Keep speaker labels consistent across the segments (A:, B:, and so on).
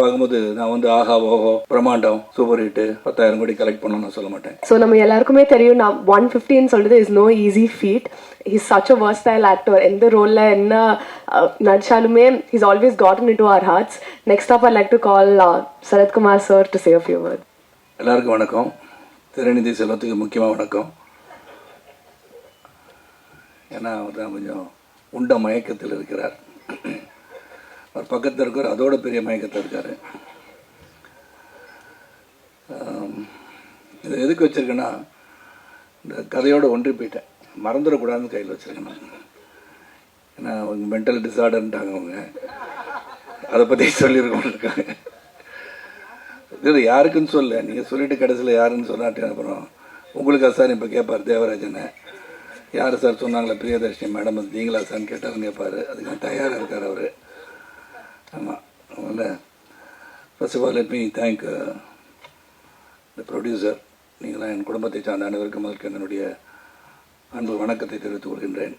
A: பார்க்கும்போது நான் வந்து ஆஹா ஓஹோ பிரம்மாண்டம் சூப்பர் ஹிட்டு பத்தாயிரம் கோடி கலெக்ட் பண்ணணும்னு சொல்ல மாட்டேன்.
B: ஸோ நம்ம எல்லாருக்குமே தெரியும் நான் ஒன் ஃபிஃப்டின்னு சொல்றது is no easy feat he's such a versatile actor எந்த ரோலில் என்ன நடிச்சாலுமே he's always gotten into our hearts next up I like to call Sarathkumar sir to say few word
A: எல்லாருக்கும் வணக்கம். திரைநிதி செல்வத்துக்கு முக்கியமாக வணக்கம். ஏன்னா அவர் தான் கொஞ்சம் உண்ட மயக்கத்தில் இருக்கிறார். அவர் பக்கத்தில் இருக்கார் அதோட பெரிய மயக்கத்தில் இருக்கார். இதை இது எதுக்கு வச்சுருக்கேன்னா இந்த கதையோடு ஒன்றி போயிட்டேன். மறந்துடக்கூடாதுன்னு கையில் வச்சுருக்கேன் நான். ஏன்னா அவங்க மென்டல் டிசார்டர்ன்ட்டாங்க அவங்க. அதை பற்றி சொல்லியிருக்கோம் இருக்காங்க இது யாருக்குன்னு சொல்ல நீங்கள் சொல்லிவிட்டு கடைசியில் யாருன்னு சொன்னாட்டு அப்புறம் உங்களுக்கு சார் இப்போ கேட்பார் தேவராஜனை. யார் சார் சொன்னாங்களே பிரியதர்ஷினி மேடம் அது நீங்களா சார்னு கேட்டாலும் கேட்பார் அதுக்கு தயாராக இருக்கார் அவர் ஆமாம் அதனால் first of all let me thank the producer நீங்களாம் என் குடும்பத்தை சார்ந்த அனைவருக்கும் அதற்கு என்னுடைய அன்பு வணக்கத்தை தெரிவித்துக் கொள்கின்றேன்.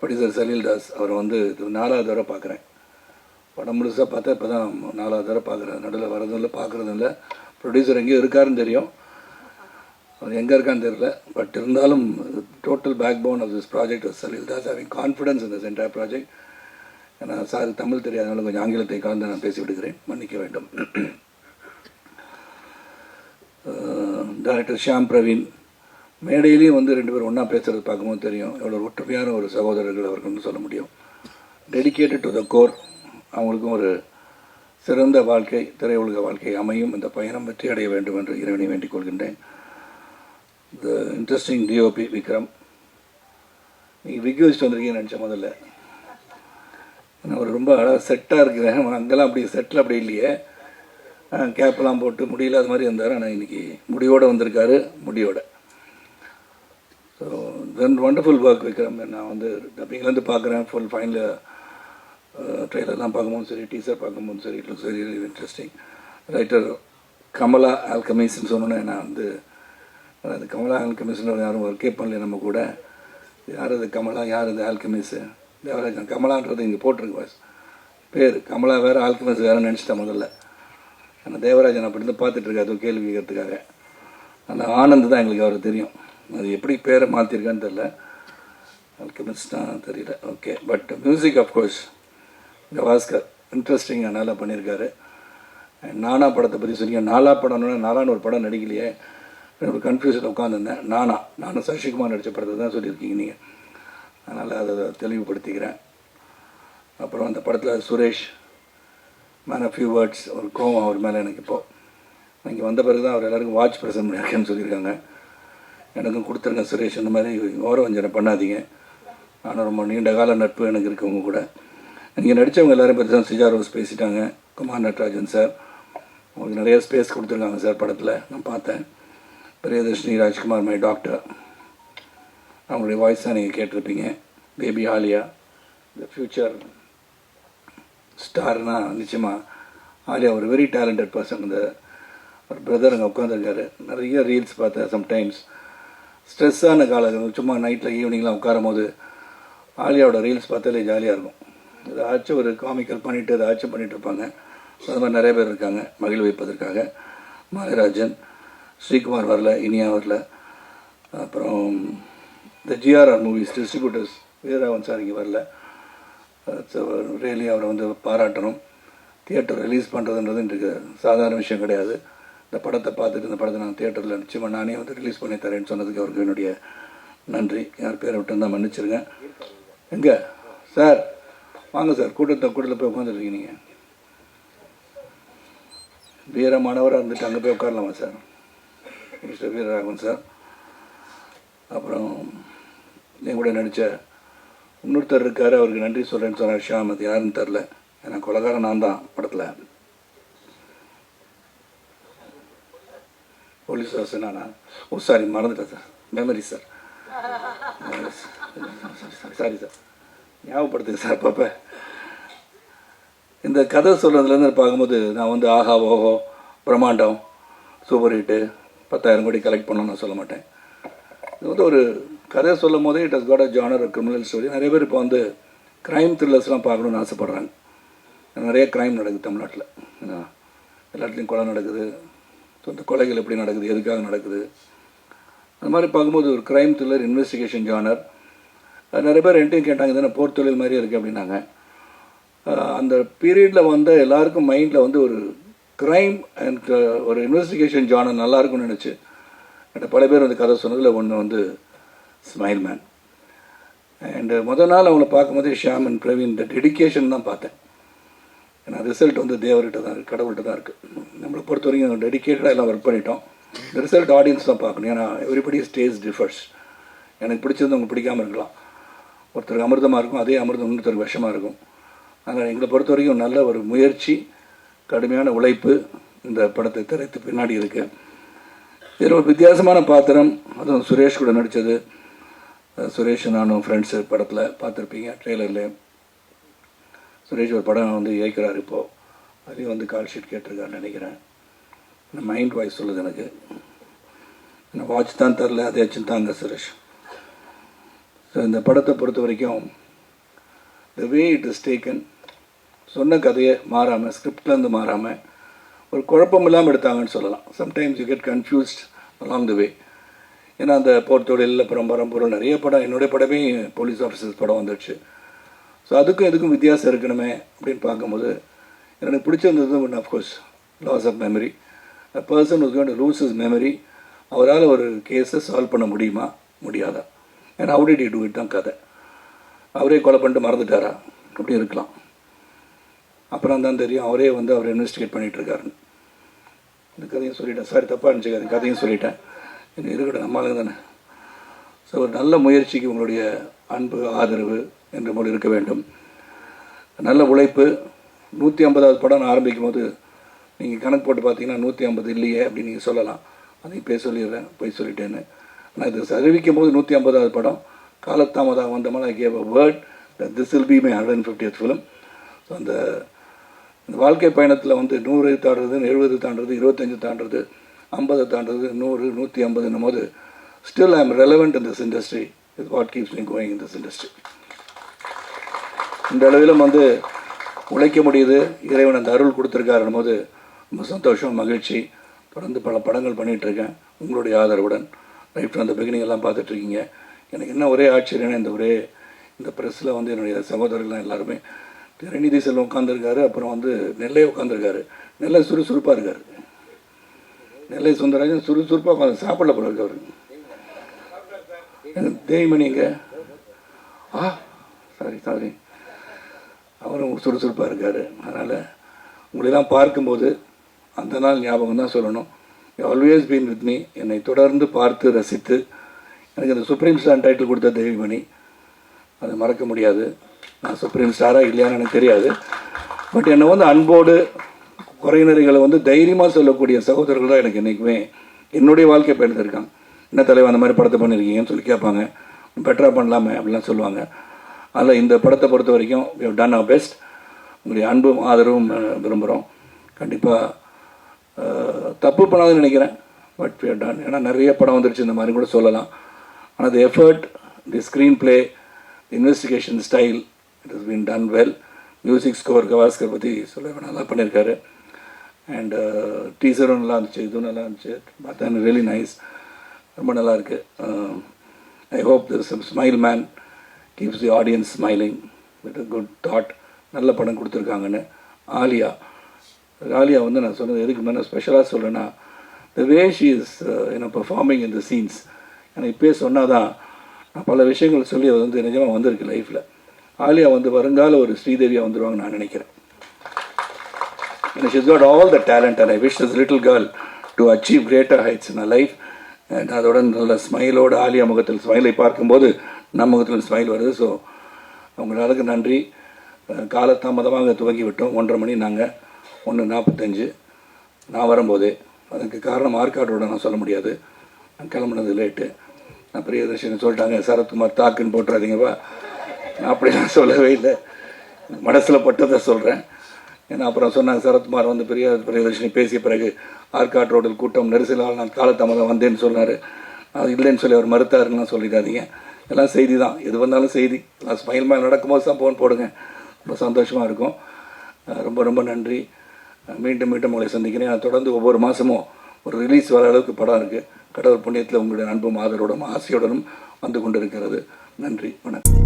A: ப்ரொடியூசர் சலீல் தாஸ் அவரை வந்து இது நாலாவது தடவை பார்க்குறேன். படம் முழுசாக பார்த்தா இப்போ தான் நாலாவது தடவை பார்க்குறேன். நடுவில் வரதும் இல்லை பார்க்குறதும் இல்லை ப்ரொடியூசர் எங்கேயும் இருக்காருன்னு தெரியும். அவர் எங்கே இருக்கான்னு தெரியல. பட் இருந்தாலும் total backbone of this project Salil Das having confidence இந்த என்டையர் ப்ராஜெக்ட் ஏன்னா சார் தமிழ் தெரியாதனால கொஞ்சம் ஆங்கிலத்தை கலந்து நான் பேசி விடுகிறேன். மன்னிக்க வேண்டும். டைரக்டர் ஷியாம் பிரவீன் மேடையிலையும் வந்து ரெண்டு பேரும் ஒன்றா பேசுகிறது பார்க்கும்போது தெரியும். எவ்வளோ ஒற்றுமையான ஒரு சகோதரர்கள் அவர்கள்னு சொல்ல முடியும். டெடிகேட்டட் டு த கோர் அவங்களுக்கும் ஒரு சிறந்த வாழ்க்கை திரையுலக வாழ்க்கை அமையும். இந்த பயணம் வெற்றி அடைய வேண்டும் என்று இறைவனை வேண்டிக் கொள்கின்றேன். The interesting DOP Vikram. நீங்கள் விக்யோசிட்டு வந்திருக்கீங்கன்னு நினச்ச முதல்ல. நான் ஒரு ரொம்ப அழகாக செட்டாக இருக்கிறேன் அங்கெல்லாம் அப்படி செட்டில் அப்படி இல்லையே. கேப்பெல்லாம் போட்டு முடியல அது மாதிரி இருந்தார். ஆனால் இன்னைக்கு முடியோடு வந்திருக்காரு. முடியோட. So then wonderful work Vikram. நான் வந்து டப்பிங்லேருந்து பார்க்குறேன். ஃபுல் ஃபைனில் ட்ரெய்லர்லாம் பார்க்கும்போது சரி டீசர் பார்க்கும்போது சரி it very interesting writer Kamala ஆல்கமிஸ்ன்னு சொன்னோன்னே நான் வந்து அது கமலா ஆல்கமிஸ்னு யாரும் ஒர்க்கே பண்ணல நம்ம கூட. யார் அது கமலா? யார் அது ஆல்கமிஸு தேவராஜன் கமலான்றது இங்கே போட்டிருக்கு பாஸ் பேர். கமலா வேறு ஆல்கமஸ் வேறு நினச்சிட்டேன் முதல்ல. ஆனால் தேவராஜன் அப்படி இருந்து பார்த்துட்டு இருக்காரு கேள்வி கேட்கறதுக்காக. அந்த ஆனந்த் தான் எங்களுக்கு அவருக்கு தெரியும். அது எப்படி பேரை மாற்றிருக்கான்னு தெரில ஆல்கமிஸ்ட் தான் தெரியல. Okay but music of course Gavaskar இன்ட்ரெஸ்டிங்காக நல்லா பண்ணியிருக்காரு. நானா படத்தை பற்றி சொன்னீங்க. நாலா படம்னு நாலான்னு ஒரு படம் நடிக்கலையே. ஒரு கன்ஃபியூஷன் உட்காந்துருந்தேன் நானா. நானும் சசிகுமார் நடித்த படத்தை தான் சொல்லியிருக்கீங்க நீங்கள் அதனால் அதை தெளிவுபடுத்திக்கிறேன். அப்புறம் அந்த படத்தில் Suresh man of few words ஒரு கோவம் அவர் மேலே எனக்கு இப்போது இங்கே வந்த பிறகு தான் அவர் எல்லாருக்கும் வாட்ச் ப்ரெசன்ட் பண்ணியிருக்கேன்னு சொல்லியிருக்காங்க. எனக்கும் கொடுத்துருங்க சுரேஷ் இந்த மாதிரி ஓரவஞ்சனை பண்ணாதீங்க. ஆனால் ரொம்ப நீண்ட கால நட்பு எனக்கு இருக்கவங்க கூட. இங்கே நடித்தவங்க எல்லோரும் பற்றி தான் சுஜா ரோஸ் பேசிட்டாங்க. குமார் நட்ராஜன் சார். உங்களுக்கு நிறைய ஸ்பேஸ் கொடுத்துருக்காங்க சார் படத்தில். நான் பார்த்தேன். பிரியதர்ஷினி ராஜ்குமார் மை டாக்டர் அவங்களுடைய வாய்ஸ் தான் நீங்கள் கேட்டிருப்பீங்க. பேபி ஆலியா த ஃப்யூச்சர் ஸ்டார்னா நிச்சயமாக ஆலியா ஒரு வெரி டேலண்டட் பர்சன் இந்த ஒரு பிரதர் அங்கே உட்காந்துருக்காரு நிறைய ரீல்ஸ் பார்த்தேன் சம்டைம்ஸ் ஸ்ட்ரெஸ்ஸான காலம் சும்மா நைட்டில் ஈவினிங்லாம் உட்காரும் போது ஆலியாவோட ரீல்ஸ் பார்த்தாலே ஜாலியாக இருக்கும். ஏதாச்சும் ஒரு காமிக்கல் பண்ணிவிட்டு ஏதாச்சும் பண்ணிகிட்டு இருப்பாங்க. அது மாதிரி நிறைய பேர் இருக்காங்க. மகிழ் வைப்பதற்காக. மாயராஜன் ஸ்ரீகுமார் வரல இனியா வரல. அப்புறம் இந்த GRR movies distributors Veeraraghavan sir இங்கே வரல. ரியலி அவரை வந்து பாராட்டணும். தியேட்டர் ரிலீஸ் பண்ணுறதுன்றது இன்றைக்கு சாதாரண விஷயம் கிடையாது. இந்த படத்தை பார்த்துட்டு இந்த படத்தை நான் தியேட்டரில் நிச்சயமாக நானே வந்து ரிலீஸ் பண்ணி தரேன்னு சொன்னதுக்கு அவருக்கு என்னுடைய நன்றி. யார் பேரை விட்டு தான் மன்னிச்சிருங்க. எங்கே? சார் வாங்க சார் கூட்டத்தை கூட்டத்தில் போய் உட்காந்துருக்கீங்க நீங்கள் வீரமானவராக இருந்துட்டு அங்கே போய் உட்காரலாமா சார்? Mister Veeraraghavan sir. அப்புறம் என் கூட நடித்த இன்னொருத்தர் இருக்கார் அவருக்கு நன்றி சொல்கிறேன்னு சொன்னார். ஷியாம் அது யாருன்னு தெரில ஏன்னா கொலகாரம் நான் தான் படத்தில். போலீஸ் வாசன் நானா? ஓ சாரி மறந்துட்டேன் sir. Memory sir sorry sir ஞாபகப்படுத்துங்க sir பாப்ப இந்த கதை சொல்கிறதுலேருந்து பார்க்கும்போது நான் வந்து ஆஹா ஓஹோ பிரம்மாண்டம் சூப்பர் ஹிட்டு பத்தாயிரம் கோடி கலெக்ட் பண்ணணும்னு நான் சொல்ல மாட்டேன். இது வந்து ஒரு கதை சொல்லும் போதே it has got a genre criminal story நிறைய பேர் இப்போ வந்து க்ரைம் த்ரில்லர்ஸ்லாம் பார்க்கணுன்னு ஆசைப்பட்றாங்க. நிறைய க்ரைம் நடக்குது தமிழ்நாட்டில். ஏன்னா எல்லாத்துலேயும் கொலை நடக்குது. ஸோ கொலைகள் எப்படி நடக்குது? எதுக்காக நடக்குது? அந்த மாதிரி பார்க்கும்போது ஒரு க்ரைம் த்ரில்லர் இன்வெஸ்டிகேஷன் ஜானர் நிறைய பேர் ரெண்டையும் கேட்டாங்க தானே போர் தொழில் மாதிரி இருக்குது அப்படின்னாங்க. அந்த பீரியடில் வந்த எல்லாருக்கும் மைண்டில் வந்து ஒரு க்ரைம் அண்ட் ஒரு இன்வெஸ்டிகேஷன் ஜானர் நல்லாயிருக்கும்னு நினச்சி. என்கிட்ட பல பேர் வந்து கதை சொன்னதில் ஒன்று வந்து ஸ்மைல் மேன் அண்டு முதல் நாள் அவங்கள பார்க்கும்போது ஷியாம் அண்ட் பிரவீன் இந்த டெடிகேஷன் தான் பார்த்தேன். ஏன்னா ரிசல்ட் வந்து தேவர்கிட்ட தான் இருக்குது கடவுள்கிட்ட தான் இருக்குது நம்மளை பொறுத்த வரைக்கும் டெடிக்கேட்டடாக எல்லாம் ஒர்க் பண்ணிட்டோம். இந்த ரிசல்ட் ஆடியன்ஸ் தான் பார்க்கணும். ஏன்னா எவ்ரிபடி ஸ்டேஜ் டிஃபர்ஸ் எனக்கு பிடிச்சது உங்களுக்கு பிடிக்காம இருக்கலாம். ஒருத்தருக்கு அமிர்தமாக இருக்கும் அதே அமிர்தம் இன்னொருத்தருக்கு விஷமாக இருக்கும். அதனால் எங்களை பொறுத்த வரைக்கும் நல்ல ஒரு முயற்சி கடுமையான உழைப்பு இந்த படத்தை திரைத்து பின்னாடி இருக்குது இதில் ஒரு வித்தியாசமான பாத்திரம் அதுவும் சுரேஷ் கூட நடித்தது சுரேஷ் நானும் ஃப்ரெண்ட்ஸு படத்தில் பார்த்துருப்பீங்க ட்ரெய்லரில் சுரேஷ் ஒரு படம் வந்து இயக்கிறார் இப்போது அதையும் வந்து கால் ஷீட் கேட்டிருக்காருன்னு நினைக்கிறேன். மைண்ட் வாய்ஸ் சொல்லுது எனக்கு. என்ன வாட்ச் தான் தரல அதே தாங்க சுரேஷ். ஸோ இந்த படத்தை பொறுத்த வரைக்கும் the way it is taken சொன்ன கதையை மாறாமல் ஸ்கிரிப்ட்லேருந்து மாறாமல் ஒரு குழப்பம் இல்லாமல் எடுத்தாங்கன்னு சொல்லலாம். Sometimes you get confused along the way ஏன்னா அந்த போர் தொழில் அப்புறம் பரம்பொருள் நிறைய படம் என்னுடைய படமே போலீஸ் ஆஃபீஸர்ஸ் படம் வந்துடுச்சு. ஸோ அதுக்கும் எதுக்கும் வித்தியாசம் இருக்கணுமே அப்படின்னு பார்க்கும்போது எனக்கு பிடிச்சிருந்தது one of course loss of memory a person was going lose his memory அவரால் ஒரு கேஸை சால்வ் பண்ண முடியுமா? முடியாதா? ஏன்னா how did டூ இட் தான் கதை. அவரே கொலை பண்ணிட்டு மறந்துட்டாரா? அப்படி இருக்கலாம். அப்புறம் தான் தெரியும் அவரே வந்து அவர் இன்வெஸ்டிகேட் பண்ணிகிட்டு இருக்காருன்னு. இந்த கதையும் சொல்லிட்டேன். சாரி தப்பாக இருந்துச்சு கதையும் சொல்லிட்டேன். இன்னும் இருக்கட்டும் நம்மளுக்கு தானே. ஸோ ஒரு நல்ல முயற்சிக்கு உங்களுடைய அன்பு ஆதரவு என்ற போல் இருக்க வேண்டும். நல்ல உழைப்பு நூற்றி ஐம்பதாவது படம் நான் ஆரம்பிக்கும் போது நீங்கள் கணக்கு போட்டு பார்த்தீங்கன்னா நூற்றி ஐம்பது இல்லையே அப்படின்னு நீங்கள் சொல்லலாம். அதையும் பேச சொல்லிடுறேன் போய் சொல்லிட்டேன்னு. நான் இது அறிவிக்கும் போது நூற்றி ஐம்பதாவது படம் காலத்தாமதாக வந்த மாதிரி gave a word this will be my hundred and fiftieth film so அந்த இந்த வாழ்க்கை பயணத்தில் வந்து நூறு தாண்டுறது எழுபது தாண்டுறது இருபத்தஞ்சு தாண்டுறது ஐம்பது தாண்டுறது நூறு நூற்றி ஐம்பதுன்னும் போது still I am relevant in this industry is what keeps me going in this industry இந்த அளவிலும் வந்து உழைக்க முடியுது இறைவன் அந்த அருள் கொடுத்துருக்காருன்னும் போது ரொம்ப சந்தோஷம் மகிழ்ச்சி. தொடர்ந்து பல படங்கள் பண்ணிகிட்டு இருக்கேன் உங்களுடைய ஆதரவுடன். ரைட் ஃப்ரம் அந்த பிகினிங் எல்லாம் பார்த்துட்ருக்கீங்க எனக்கு என்ன ஒரே ஆச்சரியம்னா இந்த ஒரே இந்த ப்ரெஸ்ஸில் வந்து என்னுடைய சகோதரர்கள்லாம் எல்லாருமே திருநிதி செல்வம் உட்காந்துருக்காரு அப்புறம் வந்து நெல்லையே உட்காந்துருக்காரு நெல்லை சுறுசுறுப்பாக இருக்காரு. நெல்லை சுந்தரராஜன் சுறுசுறுப்பாக உட்காந்து சாப்பிடல போல இருக்கு அவரு தேய்மணிங்க ஆ சாரி சாரி அவரும் சுறுசுறுப்பாக இருக்கார். அதனால் உங்களெல்லாம் பார்க்கும்போது அந்த நாள் ஞாபகம் தான் சொல்லணும். ஆல்வேஸ் பீன் வித் மீ என்னை தொடர்ந்து பார்த்து ரசித்து. எனக்கு அந்த சுப்ரீம் ஸ்டார் டைட்டில் கொடுத்த தேவிமணி அதை மறக்க முடியாது. நான் சுப்ரீம் ஸ்டாராக இல்லையான்னு எனக்கு தெரியாது. பட் என்னை வந்து அன்போடு குறையினர்களை வந்து தைரியமாக சொல்லக்கூடிய சகோதரர்கள் தான் எனக்கு என்றைக்குமே என்னுடைய வாழ்க்கை பயணித்திருக்காங்க என்ன தலைவர் அந்த மாதிரி படத்தை பண்ணியிருக்கீங்கன்னு சொல்லி கேட்பாங்க. பெட்டராக பண்ணலாமே அப்படிலாம் சொல்லுவாங்க. அதில் இந்த படத்தை பொறுத்த வரைக்கும் வி டன் அவர் பெஸ்ட் உங்களுடைய அன்பும் ஆதரவும் விரும்புகிறோம் கண்டிப்பாக தப்பு பண்ணாதுன்னு நினைக்கிறேன். பட் வி டன் ஏன்னா நிறைய படம் வந்துருச்சு இந்த மாதிரி கூட சொல்லலாம். ஆனால் the effort the screenplay investigation style it is been done well music score Gavaskar பற்றி சொல்ல நல்லா பண்ணியிருக்காரு. அண்டு டீசரும் நல்லா இருந்துச்சு இதுவும் நல்லா இருந்துச்சு. பார்த்தா ரியலி நைஸ் ரொம்ப நல்லா இருக்கு. I hope this smile man keeps the audience smiling with good thought நல்ல படம் கொடுத்துருக்காங்கன்னு. ஆலியா. ஆலியா வந்து நான் சொன்னது எதுக்கு மேலே ஸ்பெஷலாக சொல்கிறேன்னா த வே ஷி இஸ் என்ன பர்ஃபார்மிங் இன் த சீன்ஸ் எனக்கு இப்போயே சொன்னால் தான் நான் பல விஷயங்கள் சொல்லி அது வந்து நிஜமாக வந்திருக்கு லைஃப்பில் ஆலியா வந்து வருங்கால ஒரு ஸ்ரீதேவியாக வந்துடுவாங்க நான் நினைக்கிறேன். And she's got all the talent, and I wish this little girl to achieve greater heights in her life. And அதோட நல்ல ஸ்மைலோட ஆலியா முகத்தில் ஸ்மைலை பார்க்கும்போது நம் முகத்தில் ஸ்மைல் வருது. ஸோ அவங்களுக்கு நன்றி. காலத்தாமதமாக காலதாமதமாக துவங்கி விட்டோம் ஒன்றரை மணி நாங்கள் ஒன்று நாற்பத்தஞ்சு நான் வரும்போதே அதுக்கு காரணம் ஆற்காட்டோட நான் சொல்ல முடியாது. நான் கிளம்புனது லேட்டு நான் பிரியதர்ஷன் சொல்லிட்டாங்க சரத்குமார் தாக்குன்னு போட்டுறாதீங்கப்பா. நான் அப்படிலாம் சொல்லவே இல்லை. மனசில் பட்டதை சொல்கிறேன் ஏன்னா அப்புறம் சொன்னாங்க சரத்குமார் வந்து பெரிய பிரியதர்ஷினி பேசிய பிறகு ஆற்காட் ரோடில் கூட்டம் நெரிசலால் நான் காலத்தாமதம் வந்தேன்னு சொன்னார். அது இல்லைன்னு சொல்லி அவர் மறுத்தாருன்னா சொல்லிடாதீங்க. எல்லாம் செய்தி தான். எது வந்தாலும் செய்தி. எல்லாம் ஸ்மைல் மேல் நடக்கும்போது தான் ஃபோன் போடுங்க. ரொம்ப சந்தோஷமாக இருக்கும். ரொம்ப ரொம்ப நன்றி. மீண்டும் மீண்டும் உங்களை சந்திக்கிறேன். நான் தொடர்ந்து ஒவ்வொரு மாதமும் ஒரு ரிலீஸ் வர அளவுக்கு படம் இருக்குது கடவுள் புண்ணியத்தில் உங்களுடைய அன்பும் ஆதரவோடும் ஆசையுடனும் வந்து கொண்டிருக்கிறது. நன்றி. வணக்கம்.